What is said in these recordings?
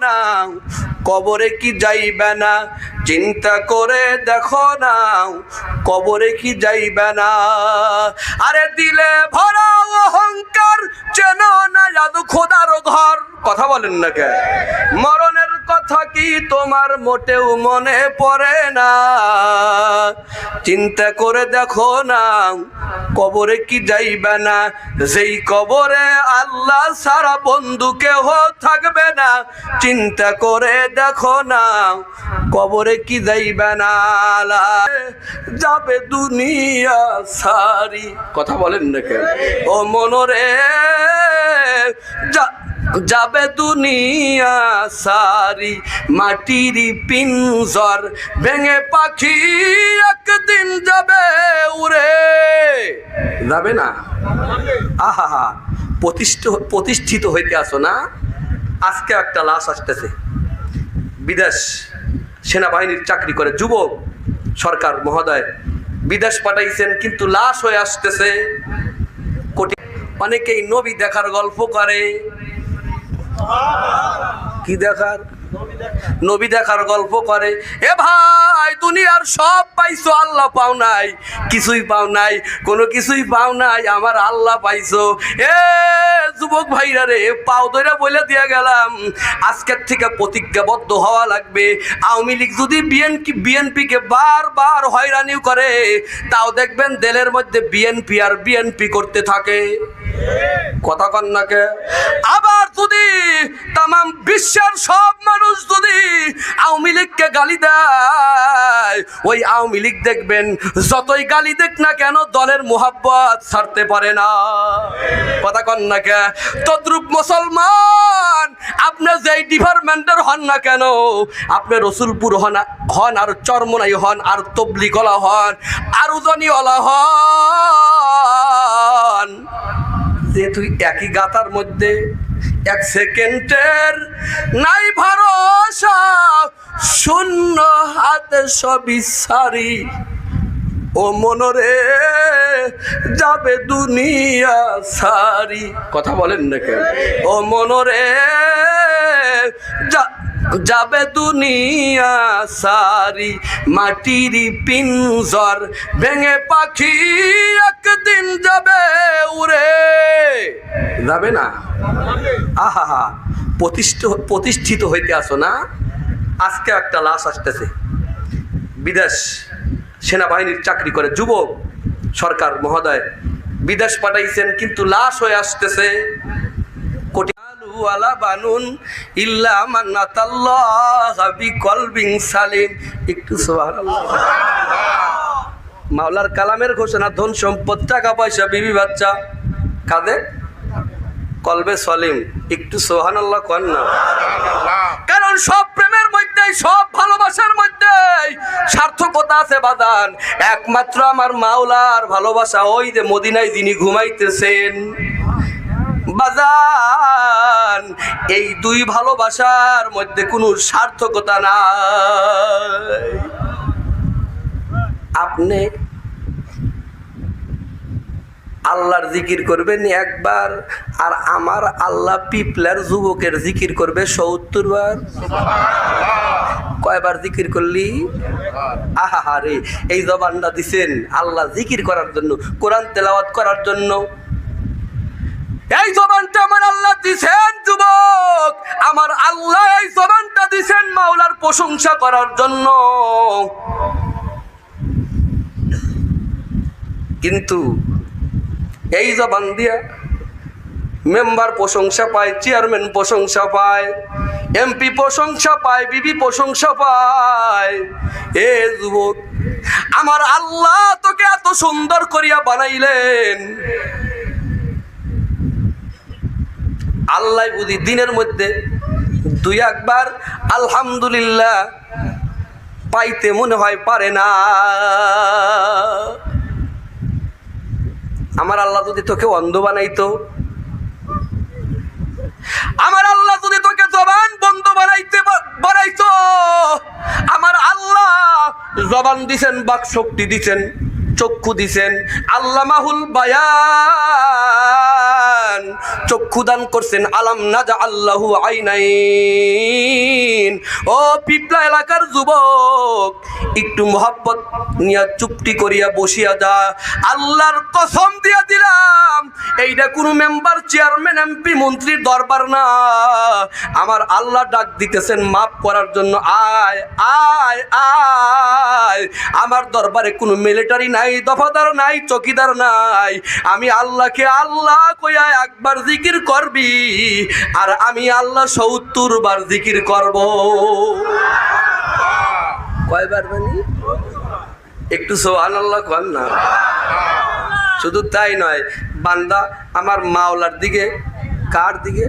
না কবরে কি যাইবে না? চিন্তা করে দেখো না কবরে কি যাইবে না? আরে দিলে ভরা অহংকার, চেন না জাদু খোদার ঘর। কথা বলেন না কে মরণের কথা কি তোমার মোটেও মনে পড়ে না। চিন্তা করে দেখো না, কবরে কি যাইবে না। যেই কবরে আল্লাহ সারা বন্ধু কেহ থাকবে না। চিন্তা করে দেখো না, কবরে কি যাইবে না। যাবে দুনিয়া সারি। কথা বলেন না কেন ও মনরে যাবে দুনিয়া সারি, মাটির পিঞ্জর ভেঙে পাখি একদিন যাবে উড়ে। যাবে না? আহা প্রতিষ্ঠ, প্রতিষ্ঠিত হইতে আসো না। আজকে একটা লাশ আসতেছে। বিদেশ সেনাবাহিনীর চাকরি করে যুবক, সরকার, মহোদয়। বিদেশ পাঠাইছেন, কিন্তু লাশ হয়ে আসতেছে। কোটি অনেকেই নবী দেখার গল্প করে। কি দেখার? নবী দেখার গল্প করে, এ ভাই, দুনিয়ার সব পাইছো, আল্লাহ পাও নাই, কিছুই পাও নাই, কোনো কিছুই পাও নাই, আমার আল্লাহ পাইছো। এ যুবক ভাইরা রে, পাও ধরে বলে দিয়ে গেলাম। আজকের থেকে প্রতিজ্ঞাবদ্ধ হওয়া লাগবে। আওয়ামী লীগ যদি বিএনপি বিএনপিকে বারবার হয়রানি করে, তাও দেখবেন দেলের মধ্যে বিএনপি আর বিএনপি করতে থাকে। কথা কন্যাকে আবার যদি তাম বিশ্বের সব মানুষ যদি আওয়ামী লীগকে গালি দেয়, ওই আওয়ামী লীগ দেখবেন যতই গালি দেখ না কেন দলের মোহাব্বত ছাড়তে পারে না। কথা কন্যাকে তদ্রুপ মুসলমান, আপনি যেই ডিপার্টমেন্টের হন না কেন, আপনি রসুলপুর হন হন আর চরমনাই হন, আর তবলিগলা হন আর উজনিওয়ালা হন। যে তুই একই গাতার মধ্যে এক সেকেন্ডের নাই ভরসা, শূন্য হাতে সবই সারি। ও মনরে যাবে দুনিয়া সারি। কথা বলেন না কেন ও মনরে যা যাবে দুনিয়া সারি মাটির পিঞ্জর, ভেঙে পাখি একদিন যাবে উড়ে। যাবে না? আহা প্রতিষ্ঠ প্রতিষ্ঠিত হইতে আসো না। আজকে একটা লাশ আসতেছে। বিদেশ সেনাবাহিনীর চাকরি করে যুবক সরকার মহোদয়। বিদেশ পাঠাইছেন, কিন্তু লাশ হয়ে আসতেছে। একটু মাওলার কালামের ঘোষণা, ধন সম্পদ, টাকা পয়সা, বিবি বাচ্চা, কাঁদে? কলবে সলিম। একটু সোহান আল্লাহ কন না। কারণ সব প্রেমের মধ্যে সব ভালোবাসার মধ্যে সার্থকতা আছে বাদান। একমাত্র আমার মাওলার ভালোবাসা ওই যে মদিনায় যিনি ঘুমাইতেছেন। বাজান, এই দুই ভালোবাসার মধ্যে কোনো সার্থকতা নাই। আপনি আল্লাহর জিকির করবেন একবার, আর আমার আল্লাহ পিপলার যুবকের জিকির করবে সত্তর বার। কয়বার জিকির করলি? আহা রে এই জবানটা দিছেন আল্লাহ জিকির করার জন্য, কোরআন তেলাওয়াত করার জন্য। এই জবানটা আমার আল্লাহ দিছেন, যুবক। আমার আল্লাহ এই জবানটা দিছেন মাওলার প্রশংসা করার জন্য। কিন্তু এই জবান দিয়া মেম্বার প্রশংসা পায়, চেয়ারম্যান প্রশংসা পায়, এমপি প্রশংসা পায়, বিবি প্রশংসা পায়। এ যুবক, আমার আল্লাহ তোকে এত সুন্দর করিয়া বানাইলেন। আল্লাহ বুঝি দিনের মধ্যে দুই একবার আলহামদুলিল্লাহ পাইতে মনে হয় পারে না। আমার আল্লাহ যদি তোকে অন্ধ বানাইতো, আমার আল্লাহ যদি তোকে জবান বন্ধ বানাইতে বানাইতো, আমার আল্লাহ জবান দিছেন বাক শক্তি দিছেন, চক্ষু দিছেন আল্লাহ মাহুল বায়ান চক্ষু দান করছেন। আলাম নাজা আল্লাহু আইনাই ও পিপলা এলাকার যুবক, একটু মোহাব্বত নিয়া চুপটি করিয়া বসিয়া যা। আল্লাহর কসম দিয়া দিলাম। এইটা কোনো মেম্বার চেয়ারম্যান এমপি মন্ত্রীর দরবার না। আমার আল্লাহ ডাক দিতেছেন, মাফ করার জন্য আয় আয় আয়। আমার দরবারে কোনো মিলিটারি নাই, দফাদার নাই, চকিদার নাই। আমি আল্লাহকে আল্লাহ কইয়া একবার জিকির করবি, আর আমি আল্লাহ সত্তর বার জিকির করব। কয়বার একটু সোহান আল্লাহ কর না। শুধু তাই নয় বান্দা আমার মাওলার দিকে কার দিকে?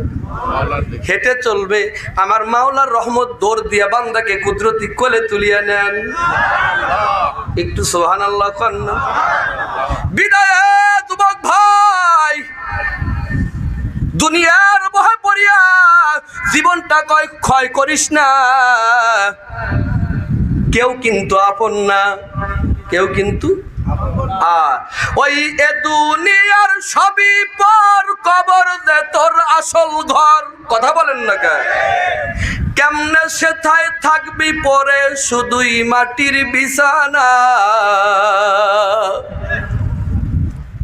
হেঁটে চলবে আমার মাওলার রহমত দৌড় দিয়া বান্দাকে কুদরতি কোলে তুলিয়া নেন। একটু সোহান আল্লাহ কর না। বিদায় যুবক ভাই দুনিয়ার বহে পড়িয়া জীবনটা কয় ক্ষয় করিস না। কেউ কিন্তু আপন না কেউ কিন্তু ওই এ দুনিয়ার সবই পর কবর দে তোর আসল ঘর। কথা বলেন না কে? কেমনে সেথায় থাকবি পরে শুধুই মাটির বিছানা?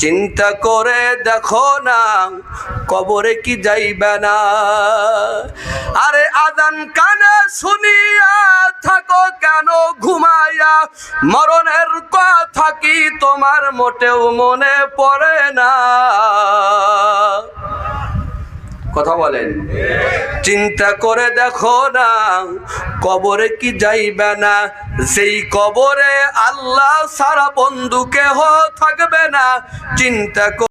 চিন্তা করে দেখো না, কবরে কি যাইবে না। আরে আদান কানে শুনিয়া থাকো কেন ঘুমাইয়া? মরণের কথা কি তোমার মোটেও মনে পড়ে না? কথা বলেন। চিন্তা করে দেখো না, কবরে কি যাইবে না। সেই কবরে আল্লাহ সারা বন্ধু কেহ থাকবে না। চিন্তা